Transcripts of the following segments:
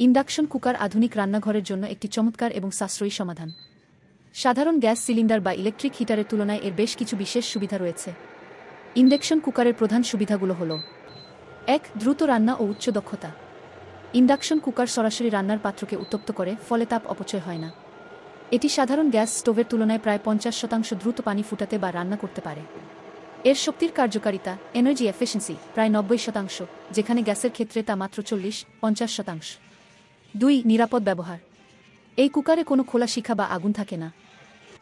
Induction cooker আধুনিক রান্নাঘরের জন্য একটি চমৎকার এবং সাশ্রয়ী সমাধান। সাধারণ গ্যাস সিলিন্ডার বা ইলেকট্রিক হিটারের তুলনায় এর বেশ কিছু বিশেষ সুবিধা রয়েছে। ইন্ডাকশন কুকারের প্রধান সুবিধাগুলো হল, এক, দ্রুত রান্না ও উচ্চ দক্ষতা। ইন্ডাকশন কুকার সরাসরি রান্নার পাত্রকে উত্তপ্ত করে, ফলে তাপ অপচয় হয় না। এটি সাধারণ গ্যাস স্টোভের তুলনায় প্রায় পঞ্চাশ শতাংশ দ্রুত পানি ফুটাতে বা রান্না করতে পারে। এর শক্তির কার্যকারিতা এনার্জি এফিসিয়েন্সি প্রায় নব্বই শতাংশ, যেখানে গ্যাসের ক্ষেত্রে তা মাত্র চল্লিশ, পঞ্চাশ শতাংশ। দুই, নিরাপদ ব্যবহার। এই কুকারে কোনো খোলা শিখা বা আগুন থাকে না।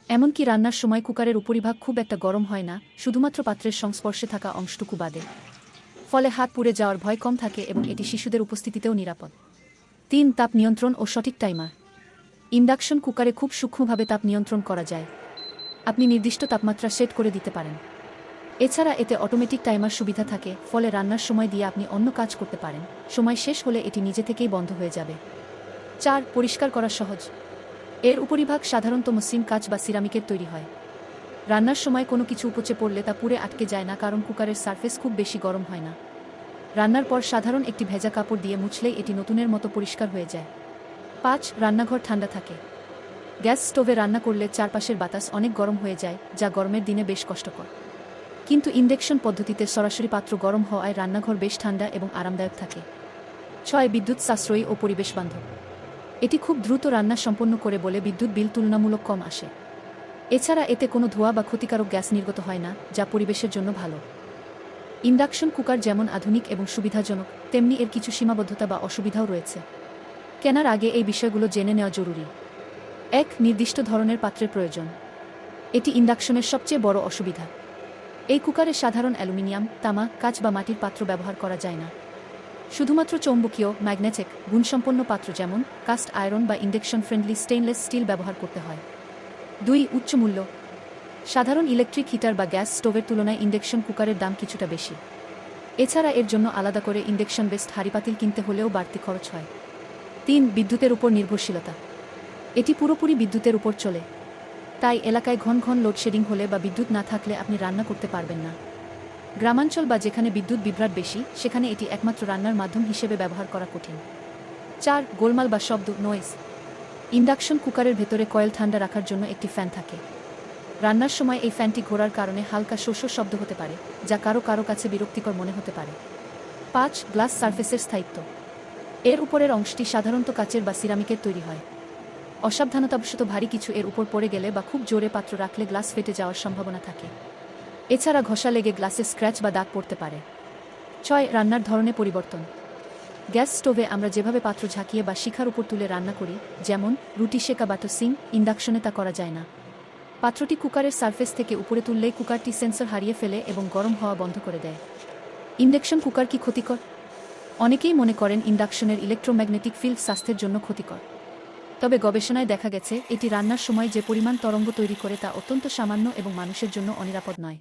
এমনকি রান্নার সময় কুকারের উপরিভাগ খুব একটা গরম হয় না, শুধুমাত্র পাত্রের সংস্পর্শে থাকা অংশটুকু বাদে। ফলে হাত পুড়ে যাওয়ার ভয় কম থাকে এবং এটি শিশুদের উপস্থিতিতেও নিরাপদ। তিন, তাপ নিয়ন্ত্রণ ও সঠিক টাইমার। ইন্ডাকশন কুকারে খুব সূক্ষ্মভাবে তাপ নিয়ন্ত্রণ করা যায়। আপনি নির্দিষ্ট তাপমাত্রা সেট করে দিতে পারেন। এছাড়া এতে অটোমেটিক টাইমার সুবিধা থাকে, ফলে রান্নার সময় দিয়ে আপনি অন্য কাজ করতে পারেন। সময় শেষ হলে এটি নিজে থেকেই বন্ধ হয়ে যাবে। চার, পরিষ্কার করা সহজ। এর উপরিভাগ সাধারণত মসৃণ কাচ বা সিরামিকের তৈরি হয়। রান্নার সময় কোনো কিছু উপচে পড়লে তা পুড়ে আটকে যায় না, কারণ কুকারের সারফেস খুব বেশি গরম হয় না। রান্নার পর সাধারণ একটি ভেজা কাপড় দিয়ে মুছলেই এটি নতুনের মতো পরিষ্কার হয়ে যায়। পাঁচ, রান্নাঘর ঠান্ডা থাকে। গ্যাস স্টোভে রান্না করলে চারপাশের বাতাস অনেক গরম হয়ে যায়, যা গরমের দিনে বেশ কষ্টকর। কিন্তু ইন্ডাকশন পদ্ধতিতে সরাসরি পাত্র গরম হওয়ায় রান্নাঘর বেশ ঠান্ডা এবং আরামদায়ক থাকে। ছয় বিদ্যুৎ সাশ্রয়ী ও পরিবেশ বান্ধব। এটি খুব দ্রুত রান্না সম্পন্ন করে বলে বিদ্যুৎ বিল তুলনামূলক কম আসে। এছাড়া এতে কোনো ধোঁয়া বা ক্ষতিকারক গ্যাস নির্গত হয় না, যা পরিবেশের জন্য ভালো। ইন্ডাকশন কুকার যেমন আধুনিক এবং সুবিধাজনক, তেমনি এর কিছু সীমাবদ্ধতা বা অসুবিধাও রয়েছে। কেনার আগে এই বিষয়গুলো জেনে নেওয়া জরুরি। এক, নির্দিষ্ট ধরনের পাত্রের প্রয়োজন। এটি ইন্ডাকশনের সবচেয়ে বড় অসুবিধা। এই কুকারে সাধারণ অ্যালুমিনিয়াম, তামা, কাচ বা মাটির পাত্র ব্যবহার করা যায় না। শুধুমাত্র চৌম্বকীয়, ম্যাগনেটিক, গুণসম্পন্ন পাত্র যেমন কাস্ট আয়রন বা ইন্ডাকশন ফ্রেন্ডলি স্টেইনলেস স্টিল ব্যবহার করতে হয়। দুই, উচ্চ মূল্য। সাধারণ ইলেকট্রিক হিটার বা গ্যাস স্টোভের তুলনায় ইন্ডাকশন কুকারের দাম কিছুটা বেশি। এছাড়া এর জন্য আলাদা করে ইন্ডাকশন বেস্ট হারিপাতিল কিনতে হলেও বাড়তি খরচ হয়। তিন, বিদ্যুতের উপর নির্ভরশীলতা। এটি পুরোপুরি বিদ্যুতের উপর চলে। তাই এলাকায় ঘন ঘন লোডশেডিং হলে বা বিদ্যুৎ না থাকলে আপনি রান্না করতে পারবেন না। গ্রামাঞ্চল বা যেখানে বিদ্যুৎ বিভ্রাট বেশি, সেখানে এটি একমাত্র রান্নার মাধ্যম হিসেবে ব্যবহার করা কঠিন। চার, গোলমাল বা শব্দ নয়েজ ইন্ডাকশন কুকারের ভেতরে কয়েল ঠান্ডা রাখার জন্য একটি ফ্যান থাকে। রান্নার সময় এই ফ্যানটি ঘোরার কারণে হালকা শস্য শব্দ হতে পারে, যা কারও কারও কাছে বিরক্তিকর মনে হতে পারে। পাঁচ, গ্লাস সারফেসের স্থায়িত্ব। এর উপরের অংশটি সাধারণত কাচের বা সিরামিকের তৈরি হয়। অসাবধানতাবশত ভারী কিছু, এর উপর পড়ে গেলে বা খুব জোরে পাত্র রাখলে গ্লাস ফেটে যাওয়ার সম্ভাবনা থাকে। এছাড়া ঘষা লেগে গ্লাসে স্ক্র্যাচ বা দাগ পড়তে পারে। ছয়, রান্নার ধরনে পরিবর্তন। গ্যাস স্টোভে আমরা যেভাবে পাত্র ঝাঁকিয়ে বা শিখার উপর তুলে রান্না করি, যেমন রুটি শেকা বা তো সিং ইন্ডাকশনে তা করা যায় না। পাত্রটি কুকারের সারফেস থেকে উপরে তুললেই কুকারটি সেন্সর হারিয়ে ফেলে এবং গরম হওয়া বন্ধ করে দেয়। ইন্ডাকশন কুকার কি ক্ষতিকর? অনেকেই মনে করেন ইন্ডাকশনের ইলেকট্রোম্যাগনেটিক ফিল্ড স্বাস্থ্যের জন্য ক্ষতিকর। তবে গবেষণায় দেখা গেছে, এটি রান্নার সময় যে পরিমাণ তরঙ্গ তৈরি করে তা অত্যন্ত সামান্য এবং মানুষের জন্য অনিরাপদ নয়।